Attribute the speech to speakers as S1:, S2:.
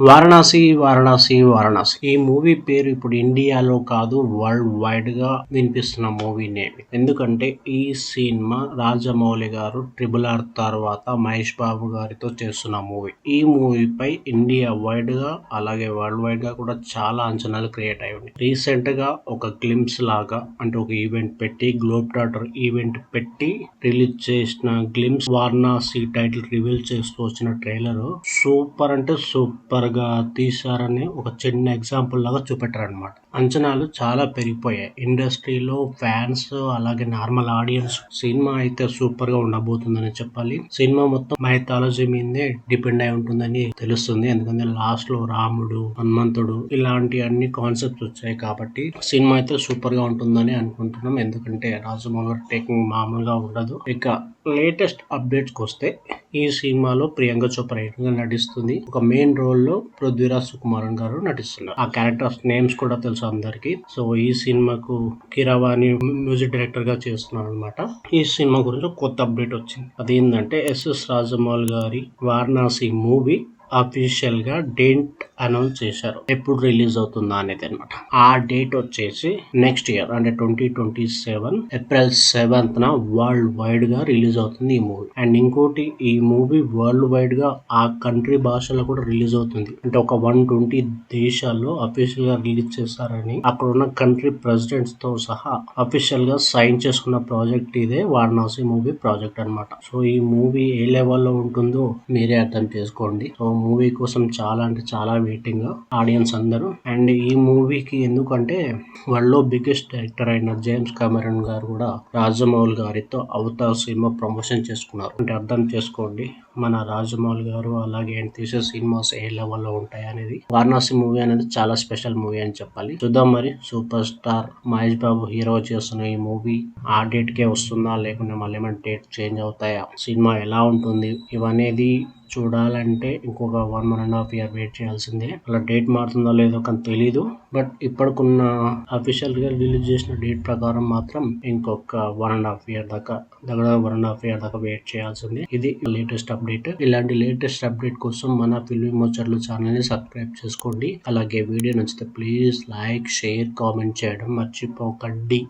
S1: వారణాసి వారణాసి వారణాసి. ఈ మూవీ పేరు ఇప్పుడు ఇండియాలో కాదు వరల్డ్ వైడ్గా వినిపిస్తున్న మూవీ నేమ్. ఎందుకంటే ఈ సినిమా రాజమౌళి గారు ట్రిబుల్ ఆర్ తర్వాత మహేష్ బాబు గారితో చేస్తున్న మూవీ. ఈ మూవీపై ఇండియా వైడ్గా అలాగే వరల్డ్ వైడ్గా కూడా చాలా అంచనాలు క్రియేట్ అయి ఉన్నాయి రీసెంట్గా ఒక గ్లిమ్స్ లాగా అంటే ఒక ఈవెంట్ పెట్టి గ్లోబ్ డాటర్ ఈవెంట్ పెట్టి రిలీజ్ చేసిన గ్లిమ్స్ వారణాసి టైటిల్ రివీల్ చేస్తూ వచ్చిన ట్రైలర్ సూపర్ అంటే సూపర్ గా తీశారని ఒక చిన్న ఎగ్జాంపుల్ లాగా చూపెట్టారనమాట అంచనాలు చాలా పెరిగిపోయాయి. ఇండస్ట్రీలో ఫ్యాన్స్ అలాగే నార్మల్ ఆడియన్స్ సినిమా అయితే సూపర్గా ఉండబోతుందని చెప్పాలి. సినిమా మొత్తం మైథాలజీ మీదే డిపెండ్ అయి ఉంటుందని తెలుస్తుంది. ఎందుకంటే లాస్ట్లో రాముడు హనుమంతుడు ఇలాంటి అన్ని కాన్సెప్ట్స్ వచ్చాయి కాబట్టి సినిమా అయితే సూపర్గా ఉంటుందని అనుకుంటున్నాం. ఎందుకంటే రాజమౌళి టేకింగ్ మామూలుగా ఉండదు. ఇక లేటెస్ట్ అప్డేట్స్ వస్తే ఈ సినిమాలో ప్రియాంక చోప్రా నటిస్తుంది. ఒక మెయిన్ రోల్లో పృథ్వీరాజ్ సుకుమారన్ గారు నటిస్తున్నారు. ఆ క్యారెక్టర్స్ నేమ్స్ కూడా తెలుసు అందరికి. సో ఈ సినిమాకు కిరవాణి మ్యూజిక్ డైరెక్టర్గా చేస్తున్నాను అనమాట ఈ సినిమా గురించి కొత్త అప్డేట్ వచ్చింది. అదేంటంటే ఎస్ఎస్ రాజమౌళి గారి వారణాసి మూవీ. అఫీషియల్గా డేట్ అనౌన్స్ చేశారు. ఎప్పుడు రిలీజ్ అవుతుందా అనేది అనమాట ఆ డేట్ వచ్చేసి నెక్స్ట్ ఇయర్ అంటే twenty twenty seven April seventh న వరల్డ్ వైడ్గా రిలీజ్ అవుతుంది ఈ మూవీ అండ్ ఇంకోటి ఈ మూవీ వరల్డ్ వైడ్గా ఆ కంట్రీ భాషలో కూడా రిలీజ్ అవుతుంది. అంటే ఒక వన్ ట్వంటీ దేశాల్లో అఫీషియల్గా రిలీజ్ చేస్తారని అక్కడ ఉన్న కంట్రీ ప్రెసిడెంట్స్తో సహా అఫీషియల్గా సైన్ చేసుకున్న ప్రాజెక్ట్ ఇదే వారణాసి మూవీ ప్రాజెక్ట్ అన్నమాట. సో ఈ మూవీ ఏ లెవెల్లో ఉంటుందో మీరే అర్థం చేసుకోండి. సో మూవీ కోసం చాలా అంటే చాలా వెయిటింగ్ ఆడియన్స్ అందరూ. అండ్ ఈ మూవీకి ఎందుకంటే వాళ్ళలో బిగ్గెస్ట్ డైరెక్టర్ అయిన జేమ్స్ కెమెరన్ గారు కూడా రాజమౌళి గారితో అవతార్ సినిమా ప్రమోషన్ చేసుకున్నారు. అంటే అర్థం చేసుకోండి మన రాజమౌళి గారు అలాగే తీసే సినిమాస్ ఏ లెవెల్లో ఉంటాయి అనేది. వారణాసి మూవీ అనేది చాలా స్పెషల్ మూవీ అని చెప్పాలి. చూద్దాం మరి super star Mahesh Babu hero చేస్తున్న ఈ మూవీ ఆ డేట్ కే వస్తుందా లేకుంటే మళ్ళీ ఏమైనా డేట్ చేంజ్ అవుతాయా సినిమా ఎలా ఉంటుంది ఇవనేది చూడాలంటే ఇంకొక one one and half year wait చేయాల్సిందే. అలా డేట్ మారుతుందో లేదో కానీ తెలీదు. బట్ ఇప్పటికున్న అఫీషియల్గా రిలీజ్ చేసిన డేట్ ప్రకారం మాత్రం ఇంకొక వన్ అండ్ హాఫ్ ఇయర్ దాకా దగ్గర one and half year wait wait చేయాల్సిందే. ఇది లేటెస్ట్ అప్డేట్ ఇలాంటి లేటెస్ట్ అప్డేట్ కోసం మన ఫిల్మ్ మోచర్లు ఛానల్ని సబ్స్క్రైబ్ చేసుకోండి. అలాగే వీడియో నచ్చితే ప్లీజ్ లైక్ షేర్ కామెంట్ చేయడం మర్చిపోకండి.